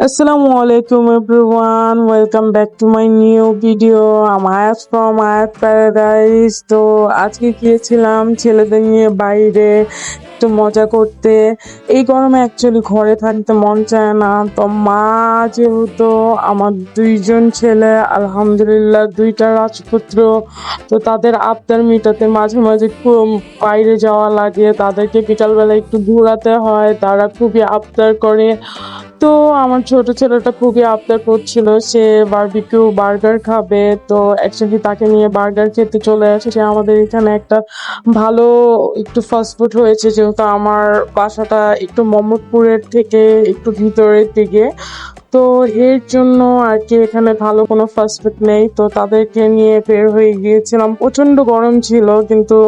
Alaikum everyone. Welcome back to my new video. I'm Ayat from Ayat Paradise. তো আজকে গিয়েছিলাম ছেলেদের নিয়ে বাইরে একটু মজা করতে এই গরমে অ্যাকচুয়ালি ঘরে থাকতে মন চায় না তো মা যেহেতু আমার দুইজন ছেলে, আলহামদুলিল্লাহ দুইটা রাজপুত্র, তো তাদের আবদার মিটাতে মাঝে মাঝে বাইরে যাওয়া লাগে তাদেরকে বিকালবেলা একটু ঘোরাতে হয় তারা খুবই আবদার করে তো আমার ছোট ছেলেটা খুবই আবদার করছিল। সে বারবিকিউ বার্গার খাবে, তো অ্যাকচুয়ালি তাকে নিয়ে বার্গার খেতে চলে আসে। আমাদের এখানে একটা ভালো একটু ফাস্টফুড হয়েছে, যেহেতু আমার বাসাটা একটু মোহাম্মদপুরের থেকে একটু ভিতরের দিকে। তো এর জন্য আর কি এখানে ভালো কোনো ফাস্ট ফুড নেই। তো তাদেরকে নিয়ে বের হয়ে গিয়েছিলাম। প্রচণ্ড গরম ছিল, কিন্তু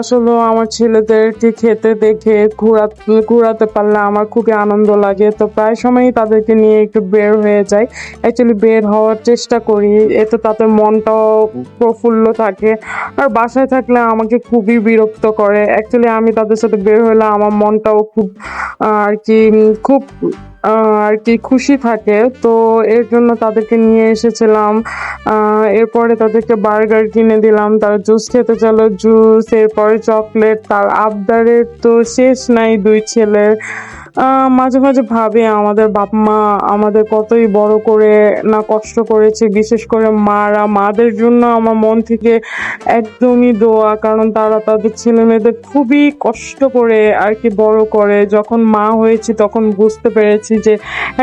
আসলে আমার ছেলেদেরকে খেতে দেখে ঘোরা ঘোরাতে পারলে আমার খুবই আনন্দ লাগে। তো প্রায় সময়ই তাদেরকে নিয়ে একটু বের হয়ে যাই। অ্যাকচুয়ালি বের হওয়ার চেষ্টা করি, এতে তাদের মনটাও প্রফুল্ল থাকে। আর বাসায় থাকলে আমাকে খুবই বিরক্ত করে। অ্যাকচুয়ালি আমি তাদের সাথে বের হলে আমার মনটাও খুব আর কি খুব আর কি খুশি থাকে। তো এর জন্য তাদেরকে নিয়ে এসেছিলাম। এরপরে তাদেরকে বার্গার কিনে দিলাম। তার জুস খেতে চলো জুস, এরপরে চকলেট, তার আবদারের তো শেষ নাই দুই ছেলের। মাঝে মাঝে ভাবে, আমাদের বাপ মা আমাদের কতই বড় করে না কষ্ট করেছে, বিশেষ করে মারা। মাদের জন্য আমার মন থেকে একদমই দোয়া, কারণ তারা তাদের ছেলে মেয়েদের খুবই কষ্ট করে আর কি বড় করে। যখন মা হয়েছি তখন বুঝতে পেরেছি যে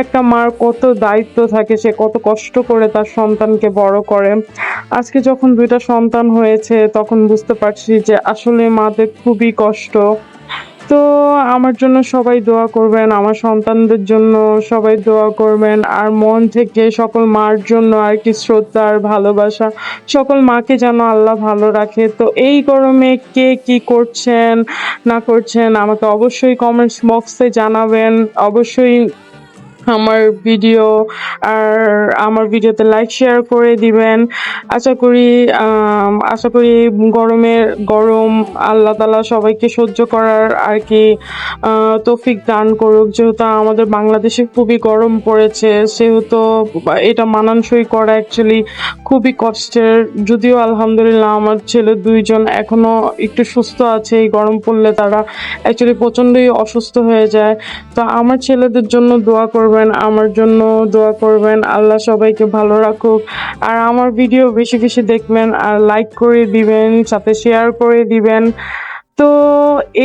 একটা মার কত দায়িত্ব থাকে, সে কত কষ্ট করে তার সন্তানকে বড় করে। আজকে যখন দুইটা সন্তান হয়েছে তখন বুঝতে পারছি যে আসলে মাদের খুবই কষ্ট। তো আমার জন্য সবাই দোয়া করবেন, আমার সন্তানদের জন্য সবাই দোয়া করবেন, আর মন থেকে সকল মার জন্য আর কি শ্রদ্ধা আর ভালোবাসা সকল মাকে যেন আল্লাহ ভালো রাখে। তো এই গরমে কে কি করছেন, না করছেন আমাকে অবশ্যই কমেন্টস বক্সে জানাবেন। অবশ্যই আমার ভিডিও আর আমার ভিডিওতে লাইক শেয়ার করে দিবেন। আশা করি আশা করি গরমের, গরম, আল্লাহ তালা সবাইকে সহ্য করার আর কি তৌফিক দান করুক। যেহেতু আমাদের বাংলাদেশে খুবই গরম পড়েছে, সেহেতু এটা মানানসই করা অ্যাকচুয়ালি খুবই কষ্টের। যদিও আলহামদুলিল্লাহ আমার ছেলে দুইজন এখনও একটু সুস্থ আছে, এই গরম পড়লে তারা অ্যাকচুয়ালি প্রচণ্ডই অসুস্থ হয়ে যায়। তো আমার ছেলেদের জন্য দোয়া করবেন, আমার জন্য দোয়া করবেন। আল্লাহ সবাইকে ভালো রাখুক। আর আমার ভিডিও বেশি বেশি দেখবেন আর লাইক করে দিবেন, সাথে শেয়ার করে দিবেন। তো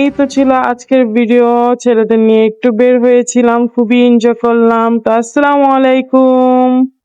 এই তো ছিল আজকের ভিডিও ছেলেদের নিয়ে একটু বের হয়েছিলাম, খুবই এনজয় করলাম। তো আসসালামু আলাইকুম।